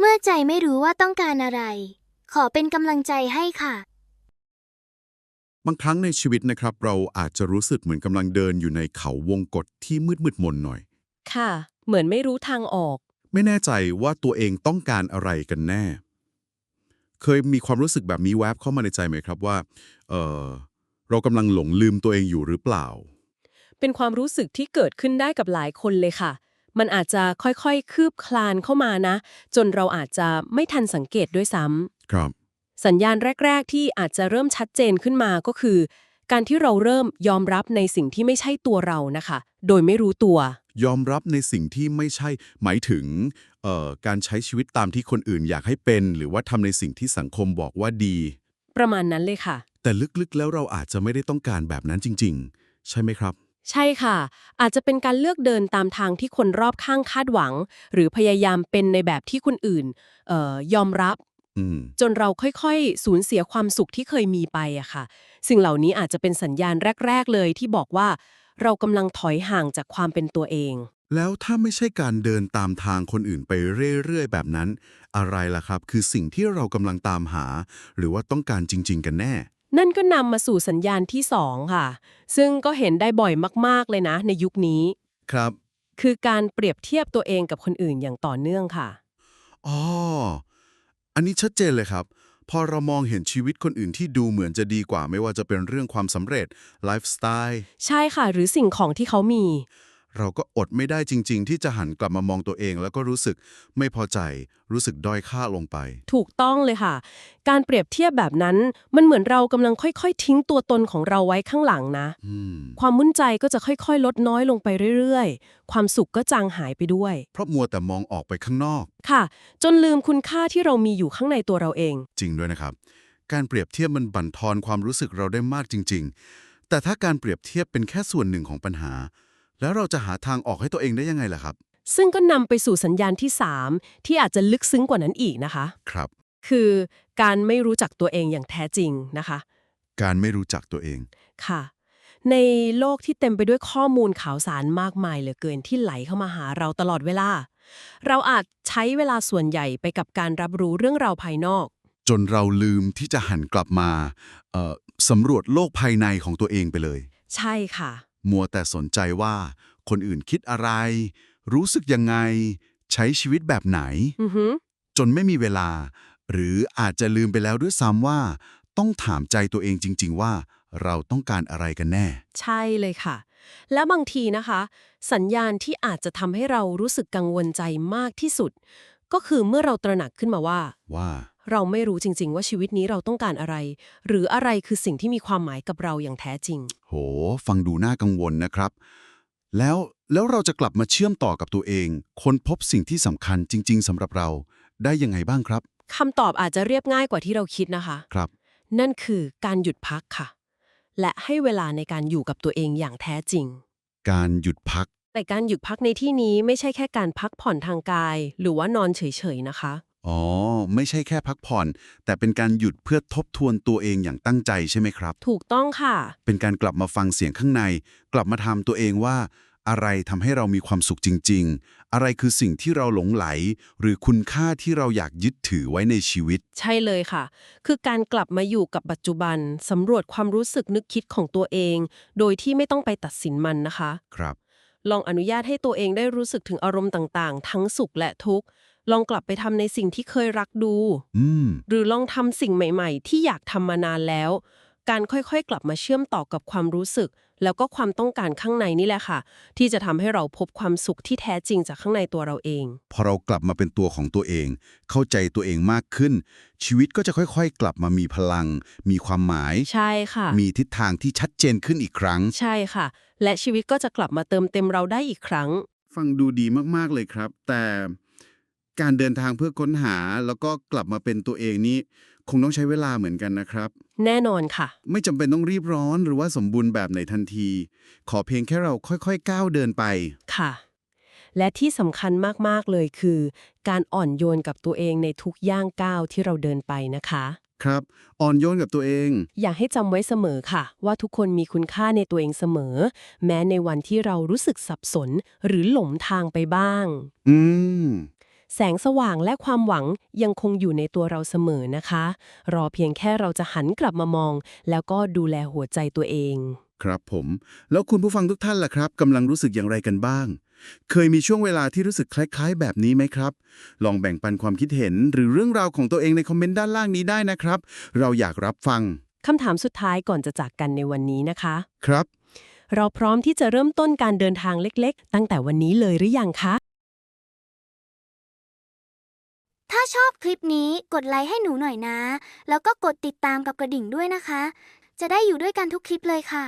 เมื่อใจไม่รู้ว่าต้องการอะไร ขอเป็นกำลังใจให้ค่ะ บางครั้งในชีวิตนะครับ เราอาจจะรู้สึกเหมือนกำลังเดินอยู่ในเขาวงกฏที่มืดมืดๆมนหน่อย ค่ะ เหมือนไม่รู้ทางออก ไม่แน่ใจว่าตัวเองต้องการอะไรกันแน่ เคยมีความรู้สึกแบบนี้แวบเข้ามาในใจไหมครับว่า เออเรากำลังหลงลืมตัวเองอยู่หรือเปล่า เป็นความรู้สึกที่เกิดขึ้นได้กับหลายคนเลยค่ะ มันอาจจะค่อยๆ คืบคลานเข้ามานะ จนเราอาจจะไม่ทันสังเกตด้วยซ้ำครับ สัญญาณแรก ๆ ที่อาจจะเริ่มชัดเจนขึ้นมาก็คือ การที่เราเริ่มยอมรับในสิ่งที่ไม่ใช่ตัวเรานะคะ โดยไม่รู้ตัว ยอมรับในสิ่งที่ไม่ใช่ หมายถึงเอ่อการใช้ชีวิตตามที่คนอื่นอยากให้เป็น หรือว่าทำในสิ่งที่สังคมบอกว่าดี ประมาณนั้นเลยค่ะ แต่ลึกๆ แล้วเราอาจจะไม่ได้ต้องการแบบนั้นจริง ๆ ใช่ไหมครับ ใช่ค่ะ อาจจะเป็นการเลือกเดินตามทางที่คนรอบข้างคาดหวัง หรือพยายามเป็นในแบบที่คนอื่นเออยอมรับ อืม จนเราค่อยๆ สูญเสียความสุขที่เคยมีไปอะค่ะ สิ่งเหล่านี้อาจจะเป็นสัญญาณแรก ๆ เลยที่บอกว่า เรากำลังถอยห่างจากความเป็นตัวเอง แล้วถ้าไม่ใช่การเดินตามทางคนอื่นไปเรื่อยๆ แบบนั้น อะไรล่ะครับ คือสิ่งที่เรากำลังตามหา หรือว่าต้องการจริง ๆ กันแน่ นั่นก็นำมาสู่สัญญาณที่สองค่ะ ซึ่งก็เห็นได้บ่อยมาก ๆ เลยนะ ในยุคนี้ ครับ คือการเปรียบเทียบตัวเองกับคนอื่นอย่างต่อเนื่องค่ะอ๋ออันนี้ชัดเจนเลยครับ พอเรามองเห็นชีวิตคนอื่นที่ดูเหมือนจะดีกว่า ไม่ว่าจะเป็นเรื่องความสำเร็จไลฟ์สไตล์ใช่ค่ะ หรือสิ่งของที่เขามี เราก็อดไม่ได้จริง ๆ ที่จะหันกลับมามองตัวเอง แล้วก็รู้สึกไม่พอใจ รู้สึกด้อยค่าลงไป ถูกต้องเลยค่ะ การเปรียบเทียบแบบนั้น มันเหมือนเรากำลังค่อย ๆ ทิ้งตัวตนของเราไว้ข้างหลังนะ อืม ความมุ่นใจก็จะค่อยๆ ลดน้อยลงไปเรื่อยๆ ความสุขก็จางหายไปด้วย เพราะมัวแต่มองออกไปข้างนอก ค่ะ จนลืมคุณค่าที่เรามีอยู่ข้างในตัวเราเอง จริงด้วยนะครับ การเปรียบเทียบมันบั่นทอนความรู้สึกเราได้มากจริง ๆ แต่ถ้าการเปรียบเทียบเป็นแค่ส่วนหนึ่งของปัญหา แล้วเราจะหาทางออกให้ตัวเองได้ยังไงล่ะครับ ซึ่งก็นำไปสู่สัญญาณที่ 3 ที่อาจจะลึกซึ้งกว่านั้นอีกนะคะ ครับ คือการไม่รู้จักตัวเองอย่างแท้จริงนะคะ การไม่รู้จักตัวเองค่ะ ในโลกที่เต็มไปด้วยข้อมูลข่าวสารมากมายเหลือเกินที่ไหลเข้ามาหาเราตลอดเวลา เราอาจใช้เวลาส่วนใหญ่ไปกับการรับรู้เรื่องราวภายนอก จนเราลืมที่จะหันกลับมาเอ่อสำรวจโลกภายในของตัวเองไปเลย ใช่ค่ะ มัวแต่สนใจว่าคนอื่นคิดอะไร รู้สึกยังไง ใช้ชีวิตแบบไหนอือหือจนไม่มีเวลา หรืออาจจะลืมไปแล้วด้วยซ้ำว่า ต้องถามใจตัวเองจริง ๆ ว่า เราต้องการอะไรกันแน่ ใช่เลยค่ะ และบางทีนะคะ สัญญาณที่อาจจะทำให้เรารู้สึกกังวลใจมากที่สุด ก็คือเมื่อเราตระหนักขึ้นมาว่าว่า เราไม่รู้จริง ๆ ว่าชีวิตนี้เราต้องการอะไร หรืออะไรคือสิ่งที่มีความหมายกับเราอย่างแท้จริง โห ฟังดูน่ากังวลนะครับ แล้วแล้วเราจะกลับมาเชื่อมต่อกับตัวเองค้นพบสิ่งที่สำคัญจริง ๆสำหรับเรา ได้ยังไงบ้างครับคำตอบอาจจะเรียบง่ายกว่าที่เราคิดนะคะ ครับ นั่นคือการหยุดพักค่ะ และให้เวลาในการอยู่กับตัวเองอย่างแท้จริง การหยุดพัก แต่การหยุดพักในที่นี้ไม่ใช่แค่การพักผ่อนทางกาย หรือว่านอนเฉยๆนะคะ อ๋อ ไม่ใช่แค่พักผ่อน แต่เป็นการหยุดเพื่อทบทวนตัวเองอย่างตั้งใจใช่ไหมครับ ถูกต้องค่ะ เป็นการกลับมาฟังเสียงข้างใน กลับมาทำตัวเองว่า อะไรทำให้เรามีความสุขจริง ๆ อะไรคือสิ่งที่เราหลงไหล หรือคุณค่าที่เราอยากยึดถือไว้ในชีวิต ใช่เลยค่ะ คือการกลับมาอยู่กับปัจจุบันสำรวจความรู้สึกนึกคิดของตัวเอง โดยที่ไม่ต้องไปตัดสินมันนะคะ ครับ ลองอนุญาตให้ตัวเองได้รู้สึกถึงอารมณ์ต่างๆ ทั้งสุขและทุกข์ ลองกลับไปทำในสิ่งที่เคยรักดูอืมหรือลองทำสิ่งใหม่ๆ ที่อยากทำมานานแล้ว การค่อยๆ กลับมาเชื่อมต่อกับความรู้สึก แล้วก็ความต้องการข้างในนี่แหละค่ะ ที่จะทำให้เราพบความสุขที่แท้จริงจากข้างในตัวเราเอง พอเรากลับมาเป็นตัวของตัวเอง เข้าใจตัวเองมากขึ้น ชีวิตก็จะค่อยๆ กลับมามีพลัง มีความหมาย ใช่ค่ะ มีทิศทางที่ชัดเจนขึ้นอีกครั้ง ใช่ค่ะ และชีวิตก็จะกลับมาเติมเต็มเราได้อีกครั้ง ฟังดูดีมากๆเลยครับ แต่ การเดินทางเพื่อค้นหาแล้วก็กลับมาเป็นตัวเองนี้ คงต้องใช้เวลาเหมือนกันนะครับ แน่นอนค่ะ ไม่จำเป็นต้องรีบร้อนหรือว่าสมบูรณ์แบบในทันที ขอเพียงแค่เราค่อยๆก้าวเดินไป ค่ะ และที่สำคัญมากๆเลยคือ การอ่อนโยนกับตัวเองในทุกย่างก้าวที่เราเดินไปนะคะ ครับ อ่อนโยนกับตัวเอง อยากให้จำไว้เสมอค่ะ ว่าทุกคนมีคุณค่าในตัวเองเสมอ แม้ในวันที่เรารู้สึกสับสน หรือหลงทางไปบ้าง อืม แสงสว่างและความหวังยังคงอยู่ในตัวเราเสมอนะคะ รอเพียงแค่เราจะหันกลับมามอง แล้วก็ดูแลหัวใจตัวเอง ครับผม แล้วคุณผู้ฟังทุกท่านล่ะครับกำลังรู้สึกอย่างไรกันบ้าง เคยมีช่วงเวลาที่รู้สึกคล้ายๆ แบบนี้ไหมครับ ลองแบ่งปันความคิดเห็น หรือเรื่องราวของตัวเองในคอมเมนต์ด้านล่างนี้ได้นะครับ เราอยากรับฟังคำถามสุดท้ายก่อนจะจากกันในวันนี้นะคะ ครับ เราพร้อมที่จะเริ่มต้นการเดินทางเล็ก ๆ ตั้งแต่วันนี้เลยหรือยังคะ ถ้าชอบคลิปนี้กดไลค์ให้หนูหน่อยนะ แล้วก็กดติดตามกับกระดิ่งด้วยนะคะ จะได้อยู่ด้วยกันทุกคลิปเลยค่ะ